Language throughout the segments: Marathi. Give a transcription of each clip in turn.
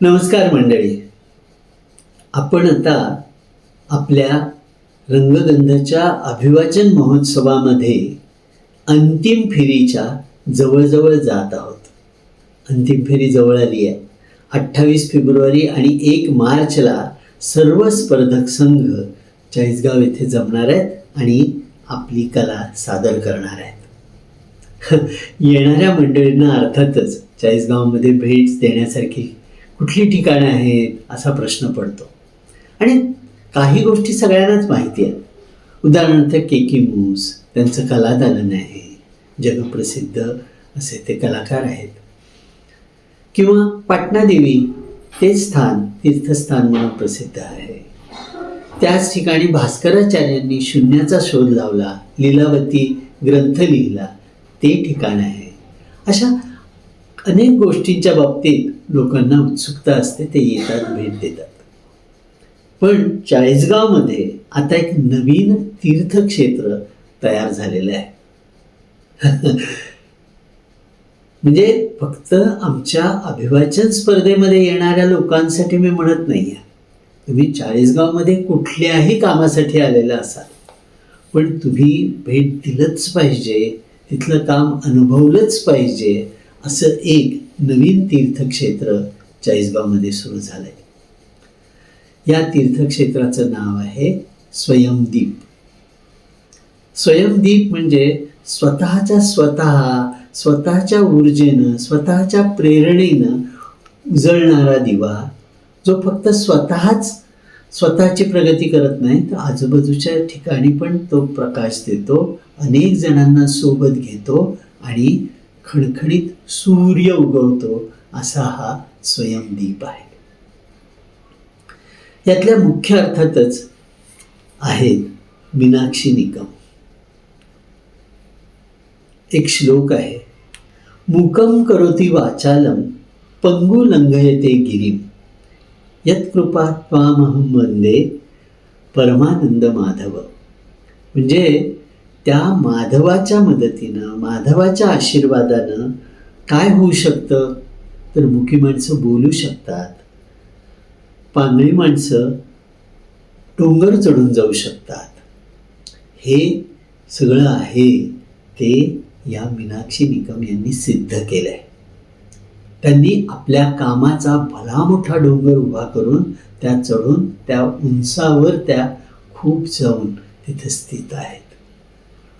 नमस्कार मंडळी. आपण आता आपल्या रंगगंधाच्या अभिवाचन महोत्सवामध्ये अंतिम फेरीच्या जवळजवळ जात आहोत. अंतिम फेरी जवळ आली आहे. अठ्ठावीस फेब्रुवारी आणि एक मार्चला सर्व स्पर्धक संघ चाळीसगाव येथे जमणार आहेत आणि आपली कला सादर करणार आहेत. येणाऱ्या मंडळींना अर्थातच चाळीसगावमध्ये भेट देण्यासारखी कुठली ठिकाणं आहेत असा प्रश्न पडतो. आणि काही गोष्टी सगळ्यांनाच माहिती आहेत. उदाहरणार्थ के के मूस त्यांचं कलादालन आहे जगप्रसिद्ध असे ते कलाकार आहेत. किंवा पाटणादेवी ते स्थान तीर्थस्थान म्हणून प्रसिद्ध आहे. त्याच ठिकाणी भास्कराचार्यांनी शून्याचा शोध लावला लीलावती ग्रंथ लिहिला ते ठिकाण आहे. अशा अनेक गोष्टींच्या बाबतीत लोकांना उत्सुकता असते ते येतात भेट देतात. पण चाळीसगावमध्ये आता एक नवीन तीर्थक्षेत्र तयार झालेलं आहे. म्हणजे फक्त आमच्या अभिवाचन स्पर्धेमध्ये येणाऱ्या लोकांसाठी मी म्हणत नाही आहे तुम्ही चाळीसगावमध्ये कुठल्याही कामासाठी आलेला असाल पण तुम्ही भेट दिलंच पाहिजे तिथलं काम अनुभवलंच पाहिजे असं एक नवीन तीर्थक्षेत्र चाळीसगावमध्ये सुरू झालं आहे या तीर्थक्षेत्राचं नाव आहे स्वयंदीप. स्वयंदीप म्हणजे स्वतःच्या स्वतः स्वतःच्या ऊर्जेनं स्वतःच्या प्रेरणेनं उजळणारा दिवा जो फक्त स्वतःच स्वतःची प्रगती करत नाही तर आजूबाजूच्या ठिकाणी पण तो प्रकाश देतो अनेक जणांना सोबत घेतो आणि खणखणीत सूर्य उगवतो असा हा स्वयंदीप आहे. यातल्या मुख्य अर्थातच आहेत मीनाक्षी निकम. एक श्लोक आहे मुकम करोती वाचालम पंगु लंघयते गिरीम यत्कृपा त्वामहं वंदे परमानंद माधव. म्हणजे त्या माधवाच्या मदतीनं माधवाच्या आशीर्वादानं काय होऊ शकतं? तर मुखी माणसं बोलू शकतात. पांगळी माणसं डोंगर चढून जाऊ शकतात. हे सगळं आहे ते या मीनाक्षी निकम यांनी सिद्ध केलं आहे त्यांनी आपल्या कामाचा भला मोठा डोंगर उभा करून त्या चढून त्या उंचावर त्या खूप जाऊन तिथे स्थित आहेत.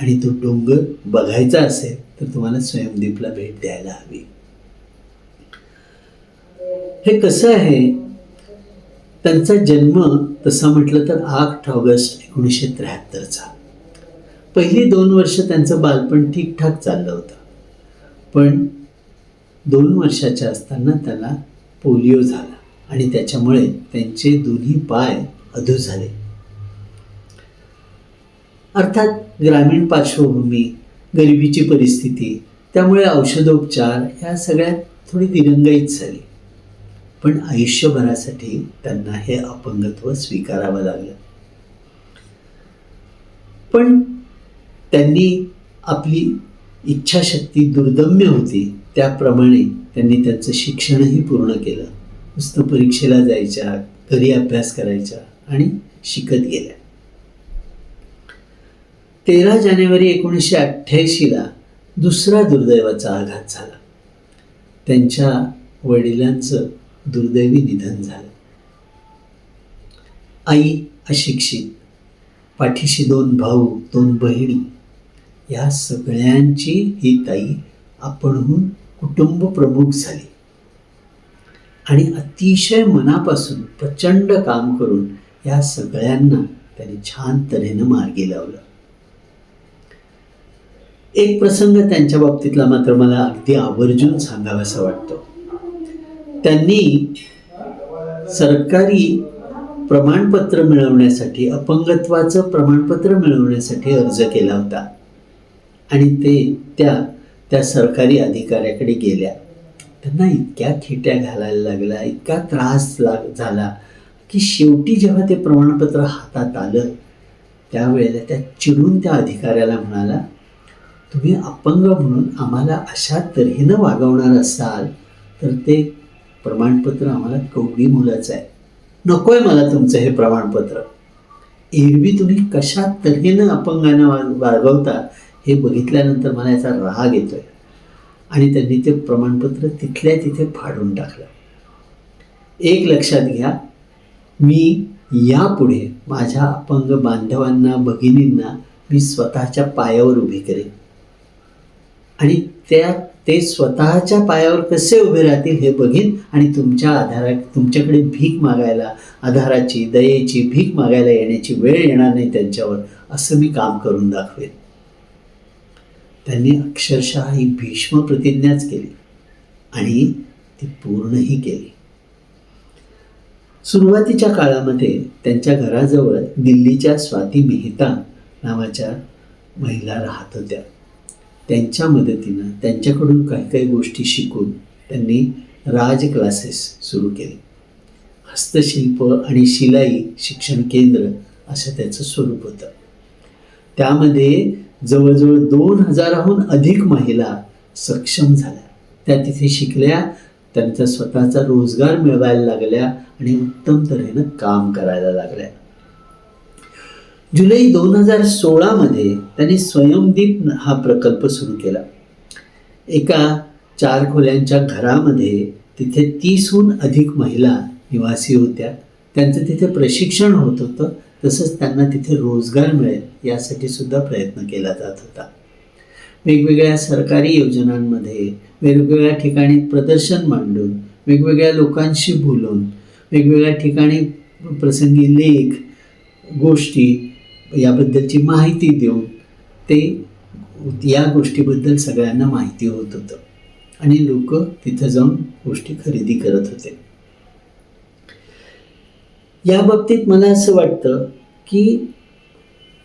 आणि तो डोंगर बघायचा असेल तर तुम्हाला स्वयंदीपला भेट द्यायला हवी. हे कसं आहे? त्यांचा जन्म तसा म्हटलं तर आठ ऑगस्ट एकोणीसशे त्र्याहत्तरचा. पहिली दोन वर्ष त्यांचं बालपण ठीकठाक चाललं होतं. पण दोन वर्षाच्या असताना त्याला पोलिओ झाला आणि त्याच्यामुळे त्यांचे दोन्ही पाय अधू झाले. अर्थात ग्रामीण पार्श्वभूमी गरिबीची परिस्थिती त्यामुळे औषधोपचार ह्या सगळ्यात थोडी दिरंगाईत झाली. पण आयुष्यभरासाठी त्यांना हे अपंगत्व स्वीकारावं लागलं. पण त्यांनी आपली इच्छाशक्ती दुर्दम्य होती त्याप्रमाणे त्यांनी त्यांचं शिक्षणही पूर्ण केलं. नुसतं परीक्षेला जायच्या घरी अभ्यास करायच्या आणि शिकत गेल्या. तेरा जानेवारी एकोणीसशे अठ्ठ्याऐंशीला दुसरा दुर्दैवाचा आघात झाला. त्यांच्या वडिलांचं दुर्दैवी निधन झालं. आई अशिक्षित पाठीशी दोन भाऊ दोन बहिणी या सगळ्यांची ही ताई आपणहून कुटुंब प्रमुख झाली. आणि अतिशय मनापासून प्रचंड काम करून या सगळ्यांना त्यांनी छान तऱ्हेनं मार्गी लावलं. एक प्रसंग त्यांच्या बाबतीतला मात्र मला अगदी आवर्जून सांगावासा वाटतो. त्यांनी सरकारी प्रमाणपत्र मिळवण्यासाठी अपंगत्वाचं प्रमाणपत्र मिळवण्यासाठी अर्ज केला होता. आणि ते त्या त्या सरकारी अधिकाऱ्याकडे गेल्या. त्यांना इतक्या खिट्या घालायला लागल्या इतका त्रास लाग झाला की शेवटी जेव्हा ते प्रमाणपत्र हातात आलं त्यावेळेला त्या चिडून त्या अधिकाऱ्याला म्हणाला तुम्ही अपंग म्हणून आम्हाला अशा तऱ्हेनं वागवणार असाल तर ते प्रमाणपत्र आम्हाला कवडी मुलाचं आहे. नको आहे मला तुमचं हे प्रमाणपत्र. एरवी तुम्ही कशा तऱ्हेनं अपंगांना वा- वागवता हे बघितल्यानंतर मला याचा राग येतो आहे आणि त्यांनी ते प्रमाणपत्र तिथल्या तिथे फाडून टाकलं. एक लक्षात घ्या मी यापुढे माझ्या अपंग बांधवांना भगिनींना मी स्वतःच्या पायावर उभी करेन. आणि त्या ते स्वतःच्या पायावर कसे उभे राहतील हे बघीन आणि तुमच्या आधारा तुमच्याकडे भीक मागायला आधाराची दयेची भीक मागायला येण्याची वेळ येणार नाही त्यांच्यावर असं मी काम करून दाखवेन. त्यांनी अक्षरशः ही भीष्म प्रतिज्ञाच केली आणि ती पूर्णही केली. सुरुवातीच्या काळामध्ये त्यांच्या घराजवळ दिल्लीच्या स्वाती मेहता नावाच्या महिला राहत होत्या. त्यांच्या मदतीनं त्यांच्याकडून काही काही गोष्टी शिकून त्यांनी राज क्लासेस सुरू केले. हस्तशिल्प आणि शिलाई शिक्षण केंद्र असं त्याचं स्वरूप होतं. त्यामध्ये जवळजवळ दोन हजाराहून अधिक महिला सक्षम झाल्या. त्या तिथे शिकल्या त्यांचा स्वतःचा रोजगार मिळवायला लागल्या आणि उत्तम तऱ्हेनं काम करायला लागल्या. जुलै दोन हजार सोळामध्ये त्यांनी स्वयंदीप हा प्रकल्प सुरू केला. एका चार खोल्यांच्या घरामध्ये तिथे तीसहून अधिक महिला निवासी होत्या. त्यांचं तिथे प्रशिक्षण होत होतं. तसंच त्यांना तिथे रोजगार मिळेल यासाठी सुद्धा प्रयत्न केला जात होता. वेगवेगळ्या सरकारी योजनांमध्ये वेगवेगळ्या ठिकाणी प्रदर्शन मांडून वेगवेगळ्या लोकांशी बोलून वेगवेगळ्या ठिकाणी प्रसंगी लेख गोष्टी याबद्दलची माहिती देऊन ते या गोष्टीबद्दल सगळ्यांना माहिती होत होतं. आणि लोक तिथं जाऊन गोष्टी खरेदी करत होते. या बाबतीत मला असं वाटतं की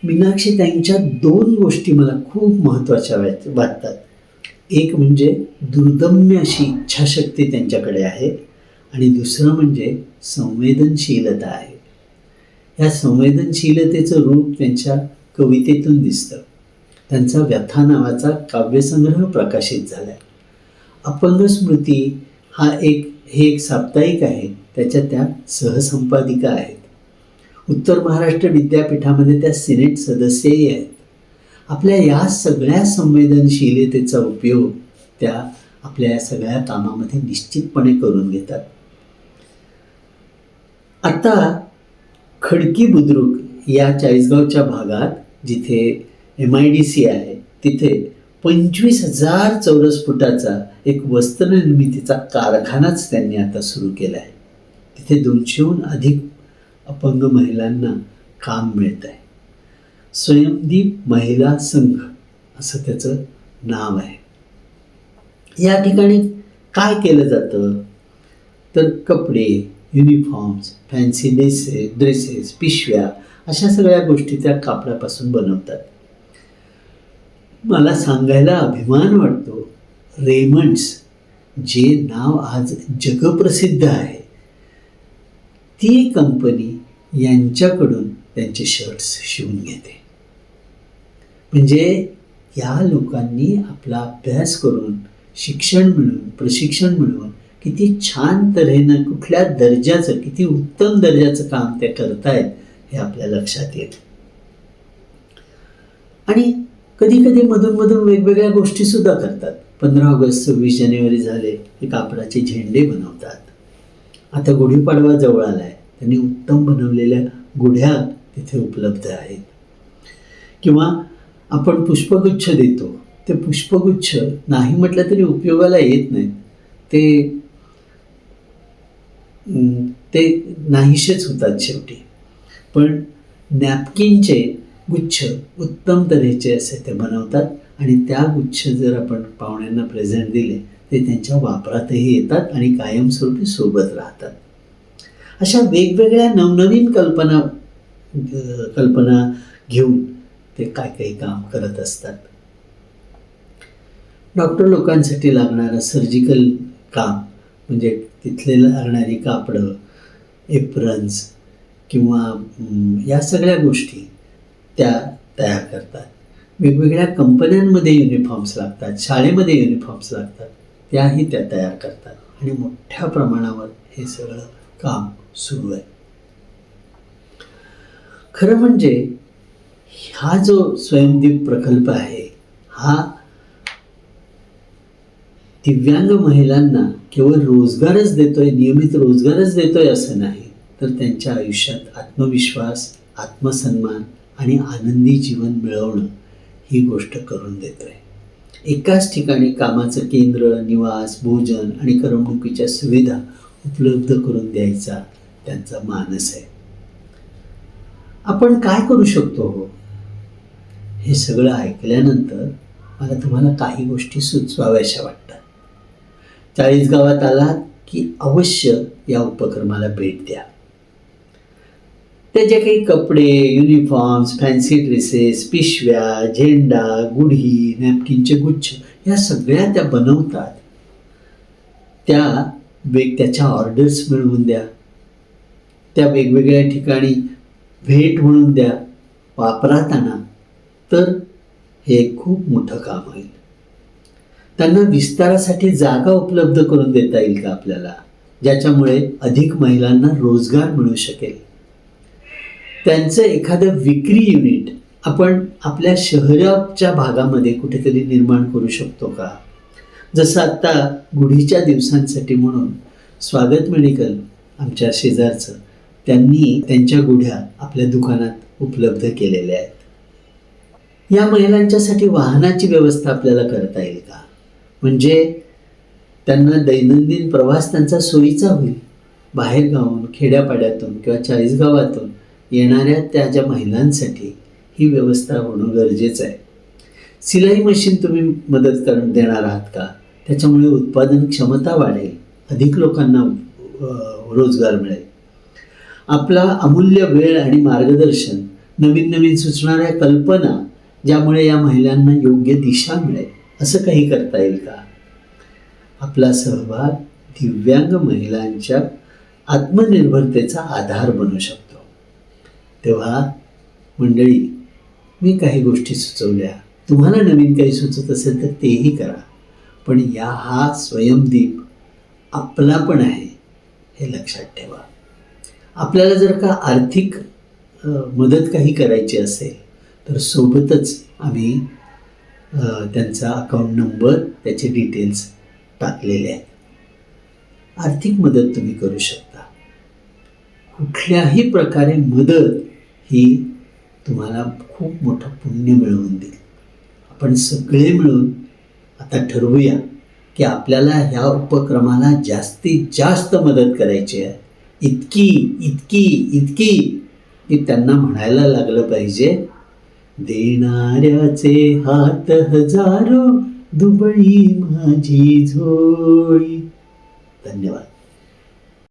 मीनाक्षी ताईंच्या दोन गोष्टी मला खूप महत्त्वाच्या वाट- वाटतात. एक म्हणजे दुर्दम्य अशी इच्छाशक्ती त्यांच्याकडे आहे आणि दुसरं म्हणजे संवेदनशीलता आहे. या संवेदनशीलतेचं रूप त्यांच्या कवितेतून दिसतं. त्यांचा व्यथा नावाचा काव्यसंग्रह प्रकाशित झाला आहे अपंग स्मृती हा एक हे एक साप्ताहिक आहे. त्याच्या त्या सहसंपादिका आहेत. उत्तर महाराष्ट्र विद्यापीठामध्ये त्या सिनेट सदस्यही आहेत. आपल्या या सगळ्या संवेदनशीलतेचा उपयोग त्या आपल्या या सगळ्या कामामध्ये निश्चितपणे करून घेतात. आता खडकी बुद्रुक या चाळीसगावच्या भागात जिथे एम आय डी सी आहे तिथे पंचवीस हजार चौरस फुटाचा एक वस्त्रनिर्मितीचा कारखानाच त्यांनी आता सुरू केला आहे. तिथे दोनशेहून अधिक अपंग महिलांना काम मिळत आहे. स्वयंदीप महिला संघ असं त्याचं नाव आहे. या ठिकाणी काय केलं जातं? तर कपडे युनिफॉर्म्स फॅन्सी ड्रेसे ड्रेसेस पिशव्या अशा सगळ्या गोष्टी त्या कापडापासून बनवतात. मला सांगायला अभिमान वाटतो रेमंड्स जे नाव आज जगप्रसिद्ध आहे ती कंपनी यांच्याकडून त्यांचे शर्ट्स शिवून घेते. म्हणजे या लोकांनी आपला अभ्यास करून शिक्षण मिळवून प्रशिक्षण मिळवून किती छान तऱ्हेनं कुठल्या दर्जाचं किती उत्तम दर्जाचं काम ते करतायत हे आपल्या लक्षात येतं. आणि कधी कधी मधून मधून वेगवेगळ्या गोष्टी सुद्धा करतात. पंधरा ऑगस्ट सव्वीस जानेवारी झाले हे कापडाचे झेंडे बनवतात. आता गुढीपाडवा जवळ आलाय. त्यांनी उत्तम बनवलेल्या गुढ्या तिथे उपलब्ध आहेत. किंवा आपण पुष्पगुच्छ देतो. ते पुष्पगुच्छ नाही म्हटलं तरी उपयोगाला येत नाहीत. ते ते नाहीशेच होतात शेवटी. पण नॅपकिनचे गुच्छ उत्तम तऱ्हेचे असे ते बनवतात. आणि त्या गुच्छ जर आपण पाहुण्यांना प्रेझेंट दिले ते त्यांच्या वापरातही येतात आणि कायमस्वरूपी सोबत राहतात. अशा वेगवेगळ्या नवनवीन कल्पना कल्पना घेऊन ते काय काही काम करत असतात. डॉक्टर लोकांसाठी लागणारं सर्जिकल काम म्हणजे तिथले लागणारी कापडं एप्रन्स किंवा या सगळ्या गोष्टी त्या तयार करतात. वेगवेगळ्या कंपन्यांमध्ये युनिफॉर्म्स लागतात शाळेमध्ये युनिफॉर्म्स लागतात त्याही त्या तयार करतात. आणि मोठ्या प्रमाणावर हे सगळं काम सुरू आहे. खरं म्हणजे हा जो स्वयंदीप प्रकल्प आहे हा दिव्यांग महिलांना केवळ रोजगारच देतोय नियमित रोजगारच देतोय असं नाही. तर त्यांच्या आयुष्यात आत्मविश्वास आत्मसन्मान आणि आनंदी जीवन मिळवणं ही गोष्ट करून देतोय. एकाच ठिकाणी कामाचं केंद्र निवास भोजन आणि करमणुकीच्या सुविधा उपलब्ध करून द्यायचा त्यांचा मानस आहे. आपण काय करू शकतो हो? हे सगळं ऐकल्यानंतर मला तुम्हाला काही गोष्टी सुचवाव्याशा वाटतात. चाळीस गावात आलात की अवश्य या उपक्रमाला भेट द्या. त्याचे काही कपडे युनिफॉर्म्स फॅन्सी ड्रेसेस पिशव्या झेंडा गुढी नॅपकिनचे गुच्छ या सगळ्या त्या बनवतात. त्या वेग त्याच्या ऑर्डर्स मिळवून द्या. त्या वेगवेगळ्या ठिकाणी भेट म्हणून द्या. वापरात आणा. तर हे खूप मोठं काम होईल. त्यांना विस्तारासाठी जागा उपलब्ध करून देता येईल का आपल्याला? ज्याच्यामुळे अधिक महिलांना रोजगार मिळू शकेल. त्यांचं एखादं विक्री युनिट आपण आपल्या शहराच्या भागामध्ये कुठेतरी निर्माण करू शकतो का? जसं आत्ता गुढीच्या दिवसांसाठी म्हणून स्वागत मेडिकल आमच्या शेजारचं त्यांनी त्यांच्या गुढ्या आपल्या दुकानात उपलब्ध केलेल्या आहेत. या महिलांच्यासाठी वाहनाची व्यवस्था आपल्याला करता येईल का? म्हणजे त्यांना दैनंदिन प्रवास त्यांचा सोयीचा होईल. बाहेरगावून खेड्यापाड्यातून किंवा चाळीसगावातून येणाऱ्या त्या ज्या महिलांसाठी ही व्यवस्था होणं गरजेचं आहे. सिलाई मशीन तुम्ही मदत कर देणार आहात का? त्याच्यामुळे उत्पादन क्षमता वाढेल अधिक लोकांना रोजगार मिळेल. आपला अमूल्य वेळ आणि मार्गदर्शन नवीन नवीन सुचणाऱ्या कल्पना ज्यामुळे या महिलांना योग्य दिशा मिळेल असं काही करता येईल का? आपला सहभाग दिव्यांग महिलांच्या आत्मनिर्भरतेचा आधार बनू शकतो. तेव्हा मंडळी मी काही गोष्टी सुचवल्या. तुम्हाला नवीन काही सुचत असेल तर तेही करा. पण या हा स्वयंदीप आपला पण आहे हे लक्षात ठेवा. आपल्याला जर का आर्थिक मदत काही करायची असेल तर सोबतच आम्ही त्यांचा अकाउंट नंबर त्याचे डिटेल्स टाकलेले आहेत. आर्थिक मदत तुम्ही करू शकता. कुठल्याही प्रकारे मदत ही तुम्हाला खूप मोठं पुण्य मिळवून देईल. आपण सगळे मिळून आता ठरवूया की आपल्याला ह्या उपक्रमाला जास्तीत जास्त मदत करायची आहे. इतकी इतकी इतकी की त्यांना म्हणायला लागलं पाहिजे देणाऱ्याचे हात हजारो दुबळी माझी झोळी. धन्यवाद.